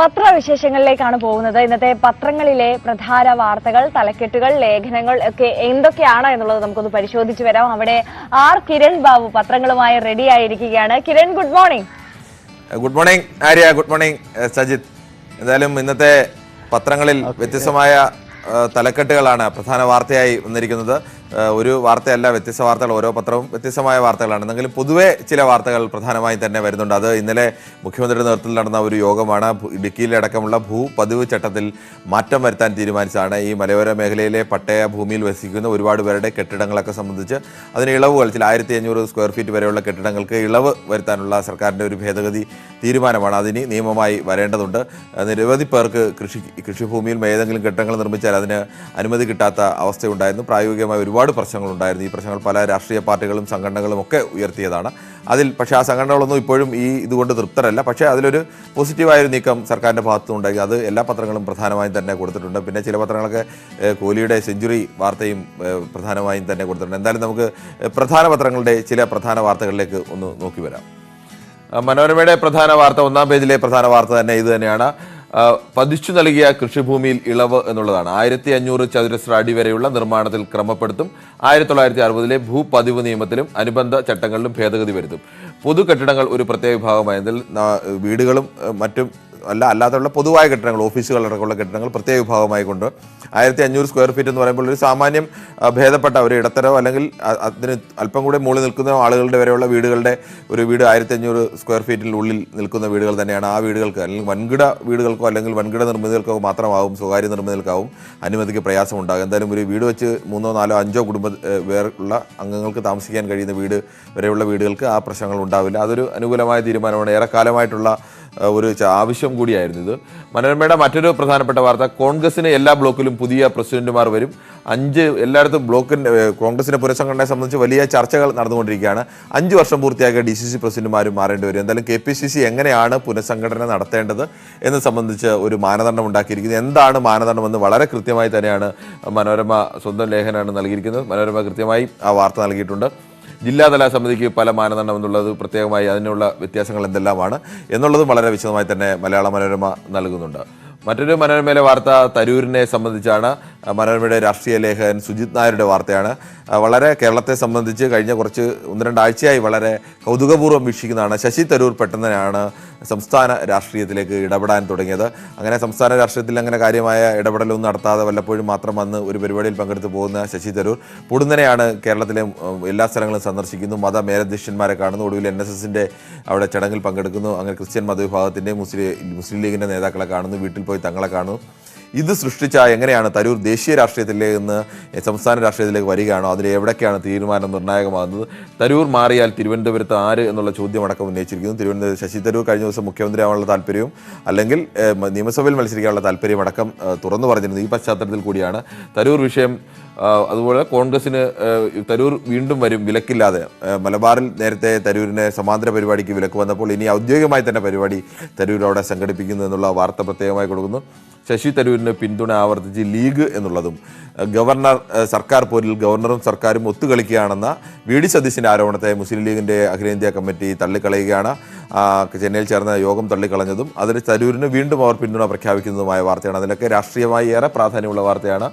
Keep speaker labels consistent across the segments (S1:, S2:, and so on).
S1: പത്രവിശേഷങ്ങളിലേക്കാണ് പോകുന്നത്. ഇന്നത്തെ പത്രങ്ങളിലെ പ്രധാന വാർത്തകൾ തലക്കെട്ടുകൾ ലേഖനങ്ങൾ ഒക്കെ എന്തൊക്കെയാണ് എന്നുള്ളത് നമുക്കൊന്ന് പരിശോധിച്ചു വരാം. അവിടെ ആർ കിരൺ ബാബു പത്രങ്ങളുമായി റെഡി ആയിരിക്കുകയാണ്. Kiran good morning
S2: good morning Arya. Good morning Sajith. Sajith എന്തായാലും ഇന്നത്തെ പത്രങ്ങളിൽ വ്യത്യസ്തമായ തലക്കെട്ടുകളാണ് പ്രധാന വാർത്തയായി വന്നിരിക്കുന്നത്. ഒരു വാർത്തയല്ല വ്യത്യസ്ത വാർത്തകൾ ഓരോ പത്രവും വ്യത്യസ്തമായ വാർത്തകളാണ്. എന്നെങ്കിലും പൊതുവെ ചില വാർത്തകൾ പ്രധാനമായി തന്നെ വരുന്നുണ്ട്. അത് ഇന്നലെ മുഖ്യമന്ത്രിയുടെ നേതൃത്വത്തിൽ നടന്ന ഒരു യോഗമാണ്. ഇടുക്കിയിലടക്കമുള്ള ഭൂ പതിവ് ചട്ടത്തിൽ മാറ്റം വരുത്താൻ തീരുമാനിച്ചതാണ്. ഈ മലയോര മേഖലയിലെ പട്ടയ ഭൂമിയിൽ വസിക്കുന്ന ഒരുപാട് പേരുടെ കെട്ടിടങ്ങളൊക്കെ സംബന്ധിച്ച് അതിന് ഇളവുകൾ ചില ആയിരത്തി അഞ്ഞൂറ് സ്ക്വയർ ഫീറ്റ് വരെയുള്ള കെട്ടിടങ്ങൾക്ക് ഇളവ് വരുത്താനുള്ള സർക്കാരിന്റെ ഒരു ഭേദഗതി തീരുമാനമാണ് അതിന് നിയമമായി വരേണ്ടതുണ്ട്. നിരവധി പേർക്ക് കൃഷി കൃഷിഭൂമിയിൽ ഏതെങ്കിലും കെട്ടിടങ്ങൾ നിർമ്മിച്ചാൽ അതിന് അനുമതി കിട്ടാത്ത അവസ്ഥയുണ്ടായിരുന്നു. പ്രായോഗികമായി ഒരുപാട് പ്രശ്നങ്ങളുണ്ടായിരുന്നു. ഈ പ്രശ്നങ്ങൾ പല രാഷ്ട്രീയ പാർട്ടികളും സംഘടനകളും ഒക്കെ ഉയർത്തിയതാണ്. അതിൽ പക്ഷേ ആ സംഘടനകളൊന്നും ഇപ്പോഴും ഈ ഇതുകൊണ്ട് തൃപ്തരല്ല. പക്ഷേ അതിലൊരു പോസിറ്റീവായ ഒരു നീക്കം സർക്കാരിന്റെ ഭാഗത്തുനിന്നുണ്ടായി. അത് എല്ലാ പത്രങ്ങളും പ്രധാനമായും തന്നെ കൊടുത്തിട്ടുണ്ട്. പിന്നെ ചില പത്രങ്ങളൊക്കെ കോഹ്ലിയുടെ സെഞ്ചുറി വാർത്തയും പ്രധാനമായും തന്നെ കൊടുത്തിട്ടുണ്ട്. എന്തായാലും നമുക്ക് പ്രധാന പത്രങ്ങളുടെ ചില പ്രധാന വാർത്തകളിലേക്ക് ഒന്ന് നോക്കി വരാം. മനോരമയുടെ പ്രധാന വാർത്ത ഒന്നാം പേജിലെ പ്രധാന വാർത്ത തന്നെ ഇത് തന്നെയാണ്. പതിച്ചു നൽകിയ കൃഷിഭൂമിയിൽ ഇളവ് എന്നുള്ളതാണ്. ആയിരത്തി അഞ്ഞൂറ് ചതുരശ്ര അടി വരെയുള്ള നിർമ്മാണത്തിൽ ക്രമപ്പെടുത്തും. ആയിരത്തി തൊള്ളായിരത്തി അറുപതിലെ ഭൂപതിവ് നിയമത്തിലും അനുബന്ധ ചട്ടങ്ങളിലും ഭേദഗതി വരുത്തും. പൊതു കെട്ടിടങ്ങൾ ഒരു പ്രത്യേക വിഭാഗമായതിൽ വീടുകളും മറ്റും അല്ല അല്ലാതെയുള്ള പൊതുവായ കെട്ടിടങ്ങൾ ഓഫീസുകളടക്കമുള്ള കെട്ടിടങ്ങൾ പ്രത്യേക വിഭാഗമായി കൊണ്ട് ആയിരത്തി അഞ്ഞൂറ് സ്ക്വയർ ഫീറ്റ് എന്ന് പറയുമ്പോൾ ഒരു സാമാന്യം ഭേദപ്പെട്ട ഒരു ഇടത്തരോ അല്ലെങ്കിൽ അതിന് അല്പം കൂടെ മുകളിൽ നിൽക്കുന്ന ആളുകളുടെ വരെയുള്ള വീടുകളുടെ ഒരു വീട് ആയിരത്തി അഞ്ഞൂറ് സ്ക്വയർ ഫീറ്റിനുള്ളിൽ നിൽക്കുന്ന വീടുകൾ തന്നെയാണ് ആ വീടുകൾക്ക് അല്ലെങ്കിൽ വൻകിട വീടുകൾക്കോ അല്ലെങ്കിൽ വൻകിട നിർമ്മിതികൾക്കോ മാത്രമാവും സ്വകാര്യ നിർമ്മിതികൾക്കാവും അനുമതിക്ക് പ്രയാസമുണ്ടാകും എന്തായാലും ഒരു വീട് വെച്ച് മൂന്നോ നാലോ അഞ്ചോ കുടുംബ വേറുള്ള അംഗങ്ങൾക്ക് താമസിക്കാൻ കഴിയുന്ന വീട് വരെയുള്ള വീടുകൾക്ക് ആ പ്രശ്നങ്ങൾ ഉണ്ടാവില്ല. അതൊരു അനുകൂലമായ തീരുമാനമാണ്. ഏറെക്കാലമായിട്ടുള്ള ഒരു ആവശ്യം കൂടിയായിരുന്നു ഇത്. മനോരമയുടെ മറ്റൊരു പ്രധാനപ്പെട്ട വാർത്ത കോൺഗ്രസിന് എല്ലാ ബ്ലോക്കിലും പുതിയ പ്രസിഡന്റുമാർ വരും. അഞ്ച് എല്ലായിടത്തും ബ്ലോക്കിന്റെ കോൺഗ്രസിന്റെ പുനഃസംഘടനയെ സംബന്ധിച്ച് വലിയ ചർച്ചകൾ നടന്നുകൊണ്ടിരിക്കുകയാണ്. അഞ്ച് വർഷം പൂർത്തിയാക്കിയ ഡി സി സി പ്രസിഡന്റുമാരും മാറേണ്ടി വരും. എന്തായാലും കെ പി സി സി എങ്ങനെയാണ് പുനഃസംഘടന നടത്തേണ്ടത് എന്ന് സംബന്ധിച്ച് ഒരു മാനദണ്ഡം ഉണ്ടാക്കിയിരിക്കുന്നത് എന്താണ് മാനദണ്ഡമെന്ന് വളരെ കൃത്യമായി തന്നെയാണ് മനോരമ സ്വന്തം ലേഖനമാണ് നൽകിയിരിക്കുന്നത്. മനോരമ കൃത്യമായി ആ വാർത്ത നൽകിയിട്ടുണ്ട്. ജില്ലാതല സമിതിക്ക് പല മാനദണ്ഡം എന്നുള്ളത് പ്രത്യേകമായി അതിനുള്ള വ്യത്യാസങ്ങൾ എന്തെല്ലാമാണ് എന്നുള്ളതും വളരെ വിശദമായി തന്നെ മലയാള മനോരമ നൽകുന്നുണ്ട്. മറ്റൊരു മനോരമയിലെ വാർത്ത തരൂരിനെ സംബന്ധിച്ചാണ്. മനോരമയുടെ രാഷ്ട്രീയ ലേഖകൻ സുജിത് നായരുടെ വാർത്തയാണ്. വളരെ കേരളത്തെ സംബന്ധിച്ച് കഴിഞ്ഞ കുറച്ച് ഒന്ന് രണ്ടാഴ്ചയായി വളരെ കൗതുകപൂർവം വീക്ഷിക്കുന്നതാണ്. ശശി തരൂർ പെട്ടെന്നാണ് സംസ്ഥാന രാഷ്ട്രീയത്തിലേക്ക് ഇടപെടാൻ തുടങ്ങിയത്. അങ്ങനെ സംസ്ഥാന രാഷ്ട്രീയത്തിൽ അങ്ങനെ കാര്യമായ ഇടപെടലൊന്നും നടത്താതെ വല്ലപ്പോഴും മാത്രം വന്ന് ഒരു പരിപാടിയിൽ പങ്കെടുത്ത് പോകുന്ന ശശി തരൂർ പൊടുന്നനെയാണ് കേരളത്തിലെ എല്ലാ സ്ഥലങ്ങളും സന്ദർശിക്കുന്നു. മത മേലധ്യക്ഷന്മാരെ കാണുന്നു. ഒടുവിൽ എൻ എസ് എസിന്റെ അവിടെ ചടങ്ങിൽ പങ്കെടുക്കുന്നു. അങ്ങനെ ക്രിസ്ത്യൻ മതവിഭാഗത്തിന്റെ മുസ്ലിം മുസ്ലിം ലീഗിന്റെ നേതാക്കളെ കാണുന്നു. വീട്ടിൽ പോയി തങ്ങളെ കാണുന്നു. ഇത് സൃഷ്ടിച്ച എങ്ങനെയാണ് തരൂർ ദേശീയ രാഷ്ട്രീയത്തിലേക്ക് നിന്ന് സംസ്ഥാന രാഷ്ട്രീയത്തിലേക്ക് വരികയാണോ? അതിൽ എവിടേക്കാണ് തീരുമാനം നിർണായകമാകുന്നത്? തരൂർ മാറിയാൽ തിരുവനന്തപുരത്ത് ആര് എന്നുള്ള ചോദ്യം അടക്കം ഉന്നയിച്ചിരിക്കുന്നു. തിരുവനന്തപുരം ശശി തരൂർ കഴിഞ്ഞ ദിവസം മുഖ്യമന്ത്രിയാവാനുള്ള താല്പര്യവും അല്ലെങ്കിൽ നിയമസഭയിൽ മത്സരിക്കാനുള്ള താല്പര്യം അടക്കം തുറന്നു പറഞ്ഞിരുന്നു ഈ പശ്ചാത്തലത്തിൽ കൂടിയാണ്. തരൂർ വിഷയം അതുപോലെ കോൺഗ്രസിന് തരൂർ വീണ്ടും വരും വിലക്കില്ലാതെ. മലബാറിൽ നേരത്തെ തരൂരിനെ സമാന്തര പരിപാടിക്ക് വിലക്ക് വന്നപ്പോൾ ഇനി ഔദ്യോഗികമായി തന്നെ പരിപാടി തരൂർ അവിടെ സംഘടിപ്പിക്കുന്നു എന്നുള്ള വാർത്ത പ്രത്യേകമായി കൊടുക്കുന്നു. ശശി തരൂരിന് പിന്തുണ ആവർത്തിച്ച് ലീഗ് എന്നുള്ളതും ഗവർണർ സർക്കാർ പോരിൽ ഗവർണറും സർക്കാരും ഒത്തുകളിക്കുകയാണെന്ന വി ഡി സതീശിന്റെ ആരോപണത്തെ മുസ്ലിം ലീഗിന്റെ അഖിലേന്ത്യാ കമ്മിറ്റി തള്ളിക്കളയുകയാണ്. ചെന്നൈയിൽ ചേർന്ന യോഗം തള്ളിക്കളഞ്ഞതും അതിന് തരൂരിന് വീണ്ടും അവർ പിന്തുണ പ്രഖ്യാപിക്കുന്നതുമായ വാർത്തയാണ്. അതിലൊക്കെ രാഷ്ട്രീയമായി ഏറെ പ്രാധാന്യമുള്ള വാർത്തയാണ്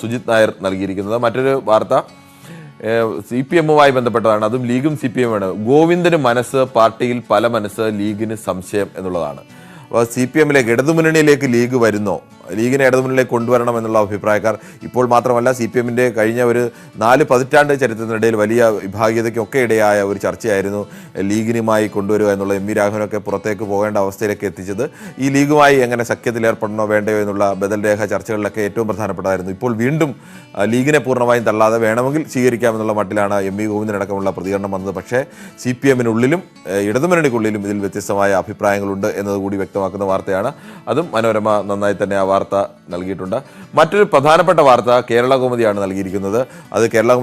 S2: സുജിത് നായർ നൽകിയിരിക്കുന്നത്. മറ്റൊരു വാർത്ത സി പി എമ്മുമായി ബന്ധപ്പെട്ടതാണ്. അതും ലീഗും സി പി എമ്മാണ്. ഗോവിന്ദന് മനസ്സ് പാർട്ടിയിൽ പല മനസ്സ് ലീഗിന് സംശയം എന്നുള്ളതാണ്. സി പി എമ്മിലേക്ക് ഇടതുമുന്നണിയിലേക്ക് ലീഗ് വരുന്നോ? ലീഗിനെ ഇടതുമുന്നിലേക്ക് കൊണ്ടുവരണം എന്നുള്ള അഭിപ്രായക്കാർ ഇപ്പോൾ മാത്രമല്ല സി പി എമ്മിന്റെ കഴിഞ്ഞ ഒരു നാല് പതിറ്റാണ്ട് ചരിത്രത്തിനിടയിൽ വലിയ വിഭാഗീയതയ്ക്കൊക്കെ ഇടയായ ഒരു ചർച്ചയായിരുന്നു ലീഗിനുമായി കൊണ്ടുവരിക എന്നുള്ള എം വി രാഘവനൊക്കെ പുറത്തേക്ക് പോകേണ്ട അവസ്ഥയിലേക്ക് എത്തിച്ചത്. ഈ ലീഗുമായി എങ്ങനെ സഖ്യത്തിലേർപ്പെടണോ വേണ്ടയോ എന്നുള്ള ബദൽ രേഖ ചർച്ചകളിലൊക്കെ ഏറ്റവും പ്രധാനപ്പെട്ടതായിരുന്നു. ഇപ്പോൾ വീണ്ടും ലീഗിനെ പൂർണമായും തള്ളാതെ വേണമെങ്കിൽ സ്വീകരിക്കാമെന്നുള്ള മട്ടിലാണ് എം വി ഗോവിന്ദനടക്കമുള്ള പ്രതികരണം വന്നത്. പക്ഷേ സി പി എമ്മിനുള്ളിലും ഇടതുമുന്നണിക്കുള്ളിലും ഇതിൽ വ്യത്യസ്തമായ അഭിപ്രായങ്ങളുണ്ട് എന്നതുകൂടി വ്യക്തമാക്കുന്ന വാർത്തയാണ്. അതും മനോരമ നന്നായി തന്നെ ആ വാർത്ത നൽകിയിട്ടുണ്ട്. മറ്റൊരു പ്രധാനപ്പെട്ട വാർത്ത കേരള കൗമുദിയാണ് നൽകിയിരിക്കുന്നത്. അത് കേരള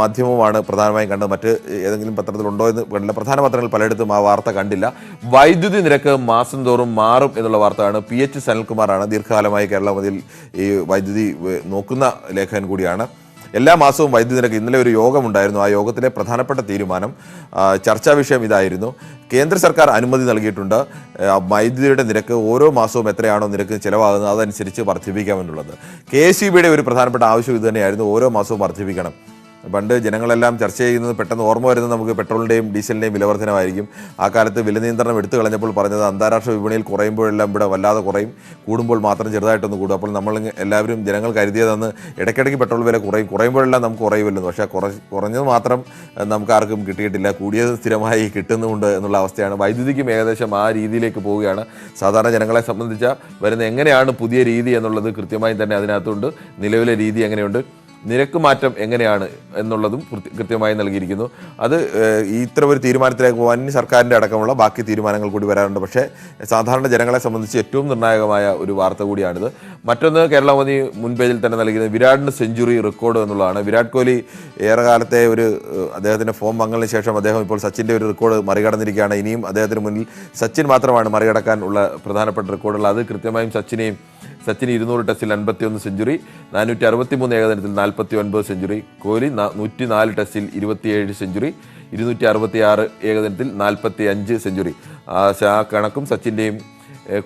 S2: മാധ്യമമാണ് പ്രധാനമായും കണ്ടത്. മറ്റ് ഏതെങ്കിലും പത്രത്തിലുണ്ടോ എന്ന് കണ്ടില്ല. പ്രധാന പത്രങ്ങൾ പലയിടത്തും ആ വാർത്ത കണ്ടില്ല. വൈദ്യുതി നിരക്ക് മാസം തോറും മാറും എന്നുള്ള വാർത്തയാണ് പി എച്ച് സനൽകുമാറാണ് ദീർഘകാലമായി കേരളകൗമുദിയിൽ ഈ വൈദ്യുതി നോക്കുന്ന ലേഖകൻ കൂടിയാണ്. എല്ലാ മാസവും വൈദ്യുതി നിരക്ക് ഇന്നലെ ഒരു യോഗമുണ്ടായിരുന്നു. ആ യോഗത്തിലെ പ്രധാനപ്പെട്ട തീരുമാനം ചർച്ചാ വിഷയം ഇതായിരുന്നു. കേന്ദ്ര സർക്കാർ അനുമതി നൽകിയിട്ടുണ്ട്. വൈദ്യുതിയുടെ നിരക്ക് ഓരോ മാസവും എത്രയാണോ നിരക്ക് ചിലവാകുന്നത് അതനുസരിച്ച് വർദ്ധിപ്പിക്കാമെന്നുള്ളത്. കെ എസ് ഒരു പ്രധാനപ്പെട്ട ആവശ്യം ഇത് തന്നെയായിരുന്നു. ഓരോ മാസവും വർദ്ധിപ്പിക്കണം. പണ്ട് ജനങ്ങളെല്ലാം ചർച്ച ചെയ്യുന്നത് പെട്ടെന്ന് ഓർമ്മ വരുന്നത് നമുക്ക് പെട്രോളിന്റെയും ഡീസലിന്റെയും വിലവർധനമായിരിക്കും ആ കാലത്ത് വില നിയന്ത്രണം എടുത്തു കളഞ്ഞപ്പോൾ പറഞ്ഞത് അന്താരാഷ്ട്ര വിപണിയിൽ കുറയുമ്പോഴെല്ലാം ഇവിടെ വല്ലാതെ കുറയും. കൂടുമ്പോൾ മാത്രം ചെറുതായിട്ടൊന്ന് കൂടും. അപ്പോൾ നമ്മൾ എല്ലാവരും ജനങ്ങൾ കരുതിയതെന്ന് ഇടയ്ക്കിടയ്ക്ക് പെട്രോൾ വില കുറയും. കുറയുമ്പോഴെല്ലാം നമുക്ക് കുറയുമല്ലോ. പക്ഷേ കുറ കുറഞ്ഞത് മാത്രം നമുക്ക് ആർക്കും കിട്ടിയിട്ടില്ല. കൂടിയത് സ്ഥിരമായി കിട്ടുന്നുമുണ്ട് എന്നുള്ള അവസ്ഥയാണ്. വൈദ്യുതിക്കും ഏകദേശം ആ രീതിയിലേക്ക് പോവുകയാണ്. സാധാരണ ജനങ്ങളെ സംബന്ധിച്ച വരുന്ന എങ്ങനെയാണ് പുതിയ രീതി എന്നുള്ളത് കൃത്യമായി തന്നെ അതിനകത്തുണ്ട്. നിലവിലെ രീതി എങ്ങനെയുണ്ട്? നിരക്ക് മാറ്റം എങ്ങനെയാണ് എന്നുള്ളതും കൃത്യ- കൃത്യമായി നൽകിയിരിക്കുന്നു. അത് ഇത്ര ഒരു തീരുമാനത്തിലേക്ക് പോകാൻ സർക്കാരിന്റെ അടക്കമുള്ള ബാക്കി തീരുമാനങ്ങൾ കൂടി വരാറുണ്ട്. പക്ഷേ സാധാരണ ജനങ്ങളെ സംബന്ധിച്ച് ഏറ്റവും നിർണായകമായ ഒരു വാർത്ത കൂടിയാണിത്. മറ്റൊന്ന് കേരളമതി മോദി മുൻപേജിൽ തന്നെ നൽകിയത് വിരാടിന് സെഞ്ചുറി റെക്കോർഡ് എന്നുള്ളതാണ്. വിരാട് കോഹ്ലി ഏറെ കാലത്തെ ഒരു അദ്ദേഹത്തിന്റെ ഫോം മംഗളിന് ശേഷം അദ്ദേഹം ഇപ്പോൾ സച്ചിന്റെ ഒരു റെക്കോർഡ് മറികടന്നിരിക്കുകയാണ്. ഇനിയും അദ്ദേഹത്തിന് മുന്നിൽ സച്ചിൻ മാത്രമാണ് മറികടക്കാൻ ഉള്ള പ്രധാനപ്പെട്ട റെക്കോർഡുകൾ. അത് കൃത്യമായും സച്ചിനെയും സച്ചിൻ ഇരുന്നൂറ് ടെസ്റ്റിൽ അൻപത്തിയൊന്ന് സെഞ്ചുറി നാനൂറ്റി അറുപത്തി മൂന്ന് ഏകദിനത്തിൽ നാൽപ്പത്തി ഒൻപത് സെഞ്ചുറി കോഹ്ലി നൂറ്റി നാല് ടെസ്റ്റിൽ ഇരുപത്തിയേഴ് സെഞ്ചുറി ഇരുന്നൂറ്റി അറുപത്തി ആറ് ഏകദിനത്തിൽ നാൽപ്പത്തി അഞ്ച് സെഞ്ചുറി. ആ കണക്കും സച്ചിന്റെയും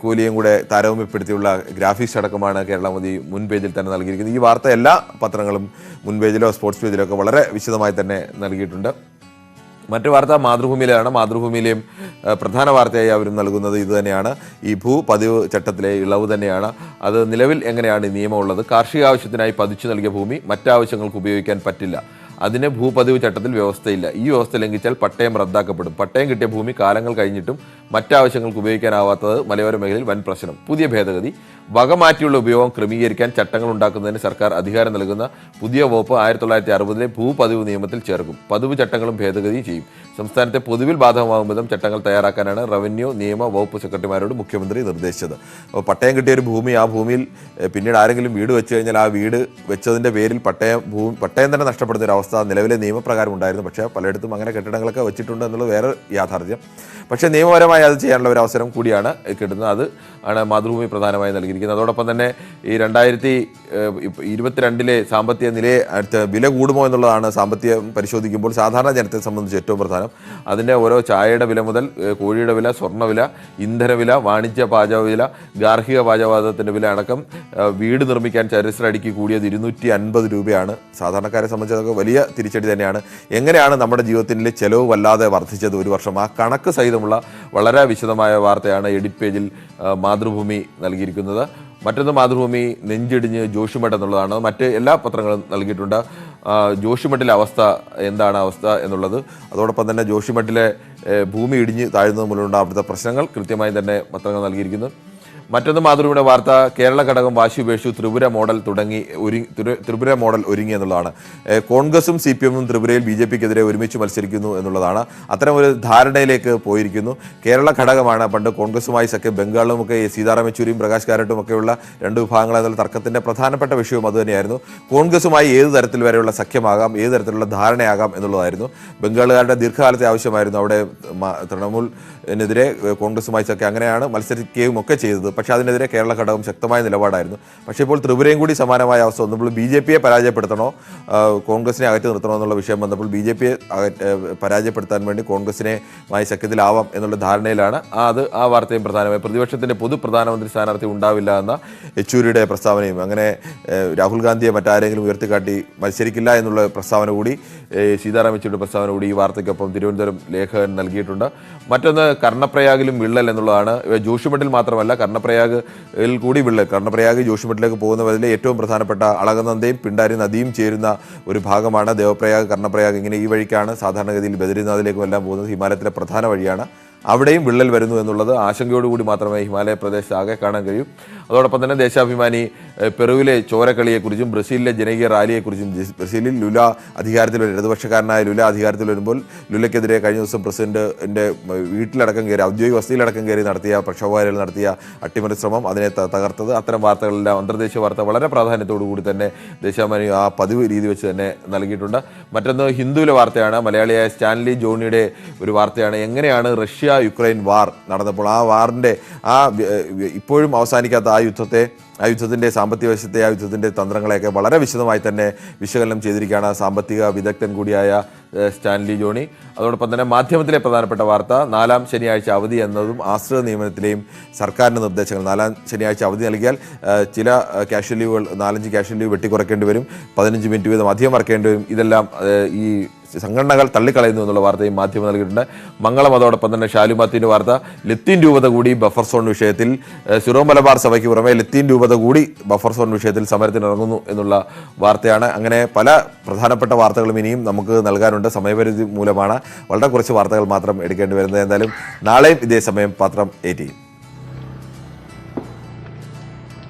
S2: കോഹ്ലിയും കൂടെ താരതമ്യപ്പെടുത്തിയുള്ള ഗ്രാഫിക്സ് അടക്കമാണ് കേരളമതി മുൻ പേജിൽ തന്നെ നൽകിയിരിക്കുന്നത്. ഈ വാർത്ത എല്ലാ പത്രങ്ങളും മുൻ പേജിലോ സ്പോർട്സ് പേജിലോ ഒക്കെ വളരെ വിശദമായി തന്നെ നൽകിയിട്ടുണ്ട്. മറ്റു വാർത്ത മാതൃഭൂമിയിലാണ്. മാതൃഭൂമിയിലെയും പ്രധാന വാർത്തയായി അവരും നൽകുന്നത് ഇത് തന്നെയാണ് ഈ ഭൂ പതിവ് ചട്ടത്തിലെ ഇളവ് തന്നെയാണ്. അത് നിലവിൽ എങ്ങനെയാണ് ഈ നിയമമുള്ളത് കാർഷിക ആവശ്യത്തിനായി പതിച്ചു നൽകിയ ഭൂമി മറ്റാവശ്യങ്ങൾക്ക് ഉപയോഗിക്കാൻ പറ്റില്ല. അതിന് ഭൂപതിവ് ചട്ടത്തിൽ വ്യവസ്ഥയില്ല. ഈ വ്യവസ്ഥ ലംഘിച്ചാൽ പട്ടയം റദ്ദാക്കപ്പെടും. പട്ടയം കിട്ടിയ ഭൂമി കാലങ്ങൾ കഴിഞ്ഞിട്ടും മറ്റാവശ്യങ്ങൾക്ക് ഉപയോഗിക്കാനാവാത്തത് മലയോര മേഖലയിൽ വൻ പ്രശ്നം. പുതിയ ഭേദഗതി. വകമാറ്റിയുള്ള ഉപയോഗം ക്രമീകരിക്കാൻ ചട്ടങ്ങൾ ഉണ്ടാക്കുന്നതിന് സർക്കാർ അധികാരം നൽകുന്ന പുതിയ വകുപ്പ് ആയിരത്തി തൊള്ളായിരത്തി അറുപതിലെ ഭൂപതിവ് നിയമത്തിൽ ചേർക്കും. പതിവ് ചട്ടങ്ങളും ഭേദഗതി ചെയ്യും. സംസ്ഥാനത്തെ പൊതുവിൽ ബാധകമാകും വിധം ചട്ടങ്ങൾ തയ്യാറാക്കാനാണ് റവന്യൂ നിയമ വകുപ്പ് സെക്രട്ടറിമാരോട് മുഖ്യമന്ത്രി നിർദ്ദേശിച്ചത്. അപ്പോൾ പട്ടയം കിട്ടിയ ഒരു ഭൂമി ആ ഭൂമിയിൽ പിന്നീട് ആരെങ്കിലും വീട് വെച്ച് കഴിഞ്ഞാൽ ആ വീട് വെച്ചതിന്റെ പേരിൽ പട്ടയം ഭൂമി പട്ടയം തന്നെ നഷ്ടപ്പെടുന്ന ഒരു അവസ്ഥ നിലവിലെ നിയമപ്രകാരം ഉണ്ടായിരുന്നു. പക്ഷേ പലയിടത്തും അങ്ങനെ കെട്ടിടങ്ങളൊക്കെ വെച്ചിട്ടുണ്ട് എന്നുള്ളത് വേറെ യാഥാർത്ഥ്യം. പക്ഷേ നിയമപരമായി അത് ചെയ്യാനുള്ള ഒരു അവസരം കൂടിയാണ് കിട്ടുന്നത്. അത് ആണ് മാതൃഭൂമി പ്രധാനമായി നൽകിയിരിക്കുന്നത്. അതോടൊപ്പം തന്നെ ഈ രണ്ടായിരത്തി ഇരുപത്തിരണ്ടിലെ സാമ്പത്തിക നിലയെ വില കൂടുമോ എന്നുള്ളതാണ് സാമ്പത്തികം പരിശോധിക്കുമ്പോൾ സാധാരണ ജനത്തെ സംബന്ധിച്ച് ഏറ്റവും പ്രധാനം. അതിന്റെ ഓരോ ചായയുടെ വില മുതൽ കോഴിയുടെ വില സ്വർണവില ഇന്ധനവില വാണിജ്യ പാചക വില ഗാർഹിക പാചകവാദത്തിന്റെ വില അടക്കം വീട് നിർമ്മിക്കാൻ ചരിത്ര അടിക്ക് കൂടിയത് ഇരുന്നൂറ്റി അൻപത് രൂപയാണ്. സാധാരണക്കാരെ സംബന്ധിച്ച് അതൊക്കെ വലിയ തിരിച്ചടി തന്നെയാണ്. എങ്ങനെയാണ് നമ്മുടെ ജീവിതത്തിന്റെ ചെലവ് വല്ലാതെ വർദ്ധിച്ചത് ഒരു വർഷം? ആ കണക്ക് സഹിതമുള്ള വളരെ വിശദമായ വാർത്തയാണ് എഡിറ്റ് പേജിൽ മാതൃഭൂമി നൽകിയിരിക്കുന്നത്. മറ്റൊന്ന് മാതൃഭൂമി നെഞ്ചിടിഞ്ഞ് ജോഷിമഠ് എന്നുള്ളതാണ്. മറ്റ് എല്ലാ പത്രങ്ങളും നൽകിയിട്ടുണ്ട്. ജോഷിമഠിലെ അവസ്ഥ എന്താണ് അവസ്ഥ എന്നുള്ളത്. അതോടൊപ്പം തന്നെ ജോഷിമഠിലെ ഭൂമി ഇടിഞ്ഞ് താഴ്ന്നത് മൂലമുള്ള അവിടുത്തെ പ്രശ്നങ്ങൾ കൃത്യമായി തന്നെ പത്രങ്ങൾ നൽകിയിരിക്കുന്നു. മറ്റൊന്ന് മാതൃഭൂമിയുടെ വാർത്ത. കേരള ഘടകം വാശി ഉപേക്ഷിച്ചു. ത്രിപുര മോഡൽ തുടങ്ങി ഒരു ത്രിപുര- മോഡൽ ഒരുങ്ങി എന്നുള്ളതാണ്. കോൺഗ്രസും സി പി എമ്മും ത്രിപുരയിൽ ബി ജെ പിക്കെതിരെ ഒരുമിച്ച് മത്സരിക്കുന്നു എന്നുള്ളതാണ് അത്തരം ഒരു ധാരണയിലേക്ക് പോയിരിക്കുന്നു. കേരള ഘടകമാണ് പണ്ട് കോൺഗ്രസുമായി സഖ്യം ബംഗാളിലും ഒക്കെ സീതാറാം യെച്ചൂരിയും പ്രകാശ് കാരട്ടും ഒക്കെയുള്ള രണ്ട് വിഭാഗങ്ങൾ എന്നുള്ള തർക്കത്തിന്റെ പ്രധാനപ്പെട്ട വിഷയവും അതുതന്നെയായിരുന്നു കോൺഗ്രസുമായി ഏത് തരത്തിൽ വരെയുള്ള സഖ്യമാകാം ഏത് തരത്തിലുള്ള ധാരണയാകാം എന്നുള്ളതായിരുന്നു. ബംഗാളുകാരുടെ ദീർഘകാലത്തെ ആവശ്യമായിരുന്നു. അവിടെ തൃണമൂലിനെതിരെ കോൺഗ്രസുമായി സഖ്യം അങ്ങനെയാണ് മത്സരിക്കുകയും ഒക്കെ ചെയ്തത്. പക്ഷേ അതിനെതിരെ കേരള ഘടകം ശക്തമായ നിലപാടായിരുന്നു. പക്ഷേ ഇപ്പോൾ ത്രിപുരയും കൂടി സമാനമായ അവസ്ഥ വന്നപ്പോൾ ബി ജെ പിയെ പരാജയപ്പെടുത്തണോ? കോൺഗ്രസിനെ അകറ്റി നിർത്തണോ എന്നുള്ള വിഷയം വന്നപ്പോൾ ബി ജെ പിയെ പരാജയപ്പെടുത്താൻ വേണ്ടി കോൺഗ്രസിനെ മായി സഖ്യത്തിലാവാം എന്നുള്ള ധാരണയിലാണ് അത് ആ വാർത്തയും പ്രധാനമായി. പ്രതിപക്ഷത്തിന്റെ പൊതു പ്രധാനമന്ത്രി സ്ഥാനാർത്ഥി ഉണ്ടാവില്ല എന്ന യെച്ചൂരിയുടെ പ്രസ്താവനയും അങ്ങനെ രാഹുൽ ഗാന്ധിയെ മറ്റാരെങ്കിലും ഉയർത്തിക്കാട്ടി മത്സരിക്കില്ല എന്നുള്ള പ്രസ്താവന കൂടി സീതാറാം യെച്ചൂരിയുടെ പ്രസ്താവന കൂടി ഈ വാർത്തയ്ക്കൊപ്പം തിരുവനന്തപുരം ലേഖകൻ നൽകിയിട്ടുണ്ട്. മറ്റൊന്ന് കർണപ്രയാഗിലും വിള്ളൽ എന്നുള്ളതാണ്. ജോഷിമഠിൽ മാത്രമല്ല കർണപ്രയാഗിൽ കൂടി വിള്ളൽ. കർണപ്രയാഗ് ജോഷിമഠിലേക്ക് പോകുന്ന ഏറ്റവും പ്രധാനപ്പെട്ട അളകനന്ദയും പിണ്ടാരി നദിയും ചേരുന്ന ഒരു ഭാഗമാണ് ദേവപ്രയാഗ് കർണപ്രയാഗ്. ഇങ്ങനെ ഈ വഴിക്കാണ് സാധാരണഗതിയിൽ ബദരിനാഥിലേക്കും എല്ലാം പോകുന്നത്. ഹിമാലയത്തിലെ പ്രധാന വഴിയാണ് അവിടെയും വിള്ളൽ വരുന്നു എന്നുള്ളത് ആശങ്കയോടുകൂടി മാത്രമേ ഹിമാലയ പ്രദേശത്ത് ആകെ കാണാൻ കഴിയൂ. അതോടൊപ്പം തന്നെ ദേശാഭിമാനി പെറുവിലെ ചോരക്കളിയെക്കുറിച്ചും ബ്രസീലിലെ ജനകീയ റാലിയെക്കുറിച്ചും ബ്രസീലിൽ ലുല അധികാരത്തിൽ ഇടതുപക്ഷക്കാരനായ ലുല അധികാരത്തിൽ വരുമ്പോൾ ലുലയ്ക്കെതിരെ കഴിഞ്ഞ ദിവസം പ്രസിഡന്റിന്റെ വീട്ടിലടക്കം കയറി ഔദ്യോഗിക വസതിയിലടക്കം കയറി നടത്തിയ പ്രക്ഷോഭകാരികൾ നടത്തിയ അട്ടിമറി ശ്രമം അതിനെ തകർത്തത്. അത്തരം വാർത്തകളെല്ലാം അന്തർദേശീയ വാർത്ത വളരെ പ്രാധാന്യത്തോടു കൂടി തന്നെ ദേശാഭിമാനി ആ പതിവ് രീതി വെച്ച് തന്നെ നൽകിയിട്ടുണ്ട്. മറ്റൊന്ന് ഹിന്ദുവിലെ വാർത്തയാണ്. മലയാളിയായ സ്റ്റാൻലി ജോണിയുടെ ഒരു വാർത്തയാണ്. എങ്ങനെയാണ് റഷ്യ റഷ്യ യുക്രൈൻ വാർ നടന്നപ്പോൾ ആ വാറിന്റെ ആ ഇപ്പോഴും അവസാനിക്കാത്ത ആ യുദ്ധത്തെ ആ യുദ്ധത്തിന്റെ സാമ്പത്തിക വശത്തെ ആ യുദ്ധത്തിന്റെ തന്ത്രങ്ങളെയൊക്കെ വളരെ വിശദമായി തന്നെ വിശകലനം ചെയ്തിരിക്കുകയാണ് സാമ്പത്തിക വിദഗ്ധൻ കൂടിയായ സ്റ്റാൻലി ജോണി. അതോടൊപ്പം തന്നെ മാധ്യമത്തിലെ പ്രധാനപ്പെട്ട വാർത്ത നാലാം ശനിയാഴ്ച അവധി എന്നതും ആശ്രിത നിയമനത്തിലെയും സർക്കാരിന്റെ നിർദ്ദേശങ്ങൾ. നാലാം ശനിയാഴ്ച അവധി നൽകിയാൽ ചില ക്യാഷ്വൽ ലീവുകൾ നാലഞ്ച് ക്യാഷ്വൽ ലീവ് വെട്ടിക്കുറയ്ക്കേണ്ടി വരും. പതിനഞ്ച് മിനിറ്റ് വീതം അധികം വർക്കേണ്ടി വരും. ഇതെല്ലാം ഈ സംഘടനകൾ തള്ളിക്കളയുന്നു എന്നുള്ള വാർത്തയും മാധ്യമം നൽകിയിട്ടുണ്ട്. മംഗളം അതോടൊപ്പം തന്നെ ഷാലുമാത്തിന്റെ വാർത്ത ലത്തീൻ രൂപത കൂടി ബഫർ സോൺ വിഷയത്തിൽ സിറോ മലബാർ സഭയ്ക്ക് പുറമെ ലത്തീൻ രൂപത കൂടി ബഫർ സോൺ വിഷയത്തിൽ സമരത്തിനിറങ്ങുന്നു എന്നുള്ള വാർത്തയാണ്. അങ്ങനെ പല പ്രധാനപ്പെട്ട വാർത്തകളും ഇനിയും നമുക്ക് നൽകാനുണ്ട്. സമയപരിധി മൂലമാണ് വളരെ കുറച്ച് വാർത്തകൾ മാത്രം എടുക്കേണ്ടി വരുന്നത്. എന്തായാലും നാളെയും ഇതേ സമയം പത്രം ചെയ്യും